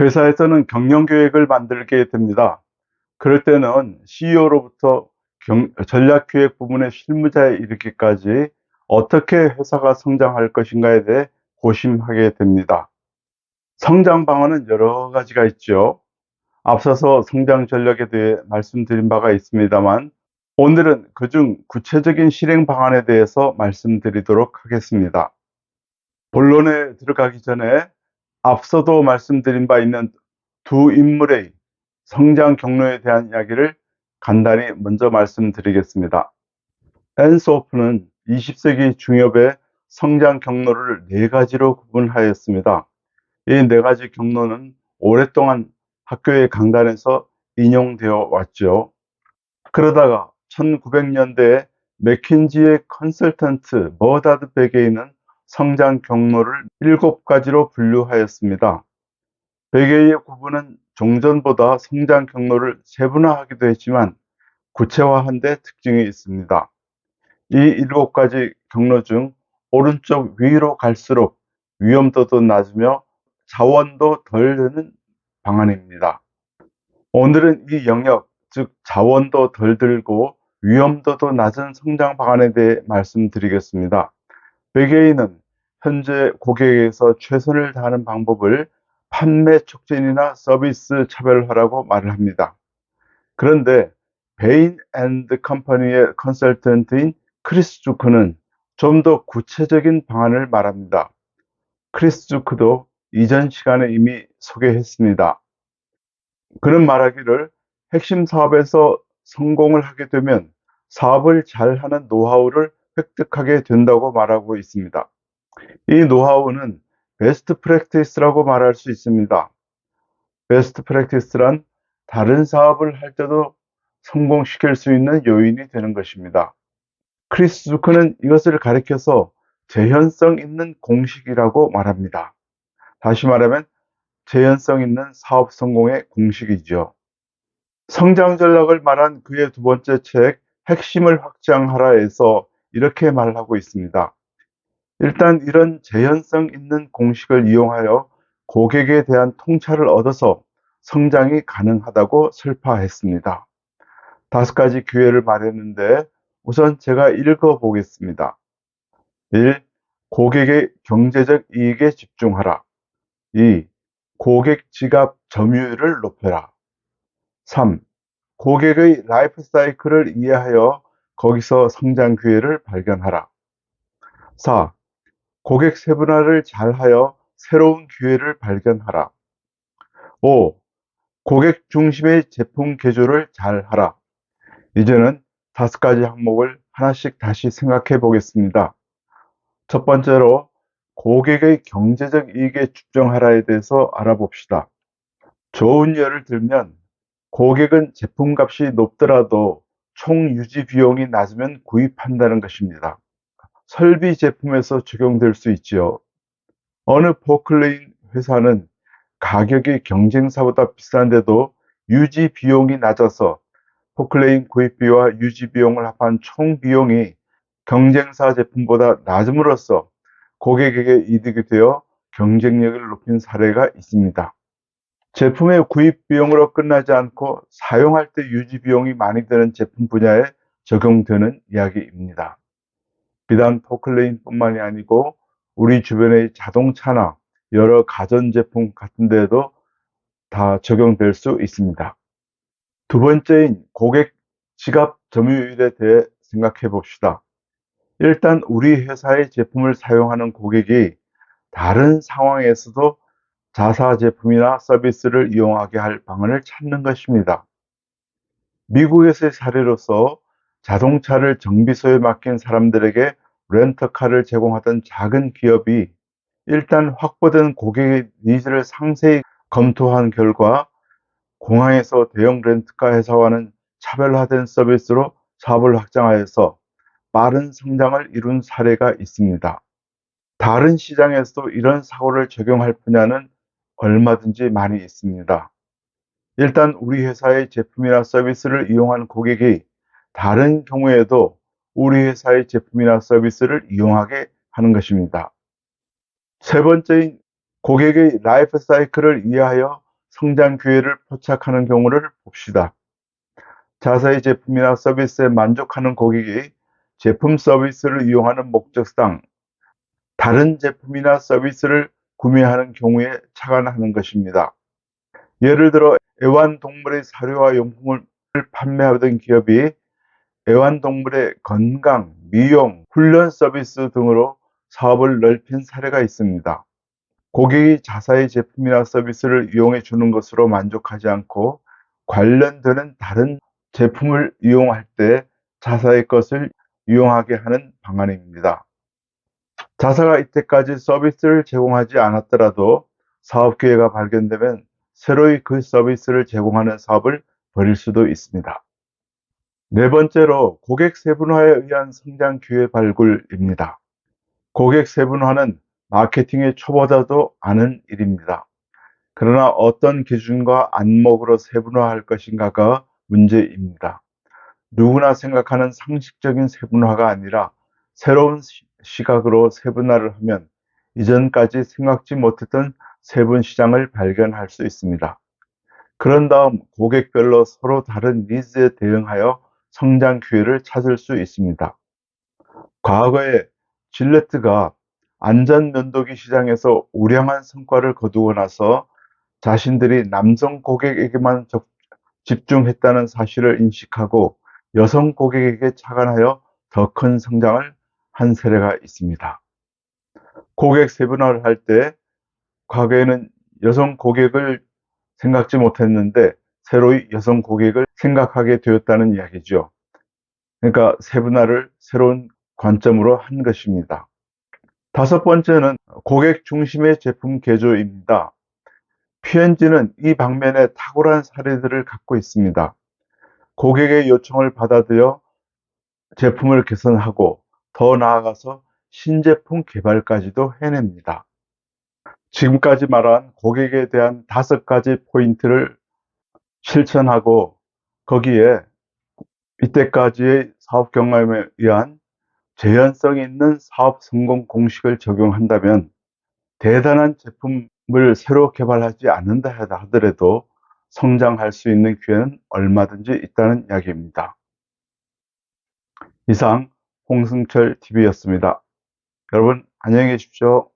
회사에서는 경영 계획을 만들게 됩니다. 그럴 때는 CEO로부터 전략 기획 부문의 실무자에 이르기까지 어떻게 회사가 성장할 것인가에 대해 고심하게 됩니다. 성장 방안은 여러 가지가 있죠. 앞서서 성장 전략에 대해 말씀드린 바가 있습니다만 오늘은 그중 구체적인 실행 방안에 대해서 말씀드리도록 하겠습니다. 본론에 들어가기 전에 앞서도 말씀드린 바 있는 두 인물의 성장 경로에 대한 이야기를 간단히 먼저 말씀드리겠습니다. 앤소프는 20세기 중엽의 성장 경로를 네 가지로 구분하였습니다. 이 네 가지 경로는 오랫동안 학교의 강단에서 인용되어 왔죠. 그러다가 1900년대에 맥킨지의 컨설턴트 머다드 베게이는 성장 경로를 일곱 가지로 분류하였습니다. 베게이의 구분은 종전보다 성장 경로를 세분화하기도 했지만 구체화한 데 특징이 있습니다. 이 일곱 가지 경로 중 오른쪽 위로 갈수록 위험도도 낮으며 자원도 덜 드는 방안입니다. 오늘은 이 영역, 즉 자원도 덜 들고 위험도도 낮은 성장 방안에 대해 말씀드리겠습니다. 베게이는 현재 고객에게서 최선을 다하는 방법을 판매 촉진이나 서비스 차별화라고 말을 합니다. 그런데 베인 앤드 컴퍼니의 컨설턴트인 크리스 주크는 좀 더 구체적인 방안을 말합니다. 크리스 주크도 이전 시간에 이미 소개했습니다. 그는 말하기를 핵심 사업에서 성공을 하게 되면 사업을 잘하는 노하우를 획득하게 된다고 말하고 있습니다. 이 노하우는 베스트 프랙티스라고 말할 수 있습니다. 베스트 프랙티스란 다른 사업을 할 때도 성공시킬 수 있는 요인이 되는 것입니다. 크리스 주크는 이것을 가리켜서 재현성 있는 공식이라고 말합니다. 다시 말하면 재현성 있는 사업 성공의 공식이죠. 성장 전략을 말한 그의 두 번째 책 핵심을 확장하라에서 이렇게 말하고 있습니다. 일단 이런 재현성 있는 공식을 이용하여 고객에 대한 통찰을 얻어서 성장이 가능하다고 설파했습니다. 다섯 가지 기회를 말했는데 우선 제가 읽어 보겠습니다. 1. 고객의 경제적 이익에 집중하라. 2. 고객 지갑 점유율을 높여라. 3. 고객의 라이프 사이클을 이해하여 거기서 성장 기회를 발견하라. 4. 고객 세분화를 잘하여 새로운 기회를 발견하라. 5. 고객 중심의 제품 개조를 잘하라. 이제는 다섯 가지 항목을 하나씩 다시 생각해 보겠습니다. 첫 번째로 고객의 경제적 이익에 집중하라에 대해서 알아봅시다. 좋은 예를 들면 고객은 제품값이 높더라도 총 유지 비용이 낮으면 구입한다는 것입니다. 설비 제품에서 적용될 수 있지요. 어느 포클레인 회사는 가격이 경쟁사보다 비싼데도 유지 비용이 낮아서 포클레인 구입비와 유지 비용을 합한 총 비용이 경쟁사 제품보다 낮음으로써 고객에게 이득이 되어 경쟁력을 높인 사례가 있습니다. 제품의 구입 비용으로 끝나지 않고 사용할 때 유지 비용이 많이 드는 제품 분야에 적용되는 이야기입니다. 비단 포클레인뿐만이 아니고 우리 주변의 자동차나 여러 가전제품 같은 데도 다 적용될 수 있습니다. 두 번째인 고객 지갑 점유율에 대해 생각해 봅시다. 일단 우리 회사의 제품을 사용하는 고객이 다른 상황에서도 자사 제품이나 서비스를 이용하게 할 방안을 찾는 것입니다. 미국에서의 사례로서 자동차를 정비소에 맡긴 사람들에게 렌터카를 제공하던 작은 기업이 일단 확보된 고객의 니즈를 상세히 검토한 결과 공항에서 대형 렌트카 회사와는 차별화된 서비스로 사업을 확장하여서 빠른 성장을 이룬 사례가 있습니다. 다른 시장에서도 이런 사고를 적용할 분야는 얼마든지 많이 있습니다. 일단 우리 회사의 제품이나 서비스를 이용한 고객이 다른 경우에도 우리 회사의 제품이나 서비스를 이용하게 하는 것입니다. 세 번째인 고객의 라이프 사이클을 이해하여 성장 기회를 포착하는 경우를 봅시다. 자사의 제품이나 서비스에 만족하는 고객이 제품 서비스를 이용하는 목적상 다른 제품이나 서비스를 구매하는 경우에 착안하는 것입니다. 예를 들어 애완동물의 사료와 용품을 판매하던 기업이 애완동물의 건강, 미용, 훈련 서비스 등으로 사업을 넓힌 사례가 있습니다. 고객이 자사의 제품이나 서비스를 이용해 주는 것으로 만족하지 않고 관련되는 다른 제품을 이용할 때 자사의 것을 이용하게 하는 방안입니다. 자사가 이때까지 서비스를 제공하지 않았더라도 사업 기회가 발견되면 새로이 그 서비스를 제공하는 사업을 벌일 수도 있습니다. 네 번째로 고객 세분화에 의한 성장 기회 발굴입니다. 고객 세분화는 마케팅의 초보자도 아는 일입니다. 그러나 어떤 기준과 안목으로 세분화할 것인가가 문제입니다. 누구나 생각하는 상식적인 세분화가 아니라 새로운 시- 시각으로 세분화를 하면 이전까지 생각지 못했던 세분 시장을 발견할 수 있습니다. 그런 다음 고객별로 서로 다른 니즈에 대응하여 성장 기회를 찾을 수 있습니다. 과거에 질레트가 안전 면도기 시장에서 우량한 성과를 거두고 나서 자신들이 남성 고객에게만 적- 집중했다는 사실을 인식하고 여성 고객에게 착안하여 더 큰 성장을 한 사례가 있습니다. 고객 세분화를 할 때 과거에는 여성 고객을 생각지 못했는데 새로이 여성 고객을 생각하게 되었다는 이야기죠. 그러니까 세분화를 새로운 관점으로 한 것입니다. 다섯 번째는 고객 중심의 제품 개조입니다. P&G는 이 방면에 탁월한 사례들을 갖고 있습니다. 고객의 요청을 받아들여 제품을 개선하고 더 나아가서 신제품 개발까지도 해냅니다. 지금까지 말한 고객에 대한 다섯 가지 포인트를 실천하고 거기에 이때까지의 사업 경험에 의한 재현성 있는 사업 성공 공식을 적용한다면 대단한 제품을 새로 개발하지 않는다 하더라도 성장할 수 있는 기회는 얼마든지 있다는 이야기입니다. 이상 홍승철 TV였습니다. 여러분 안녕히 계십시오.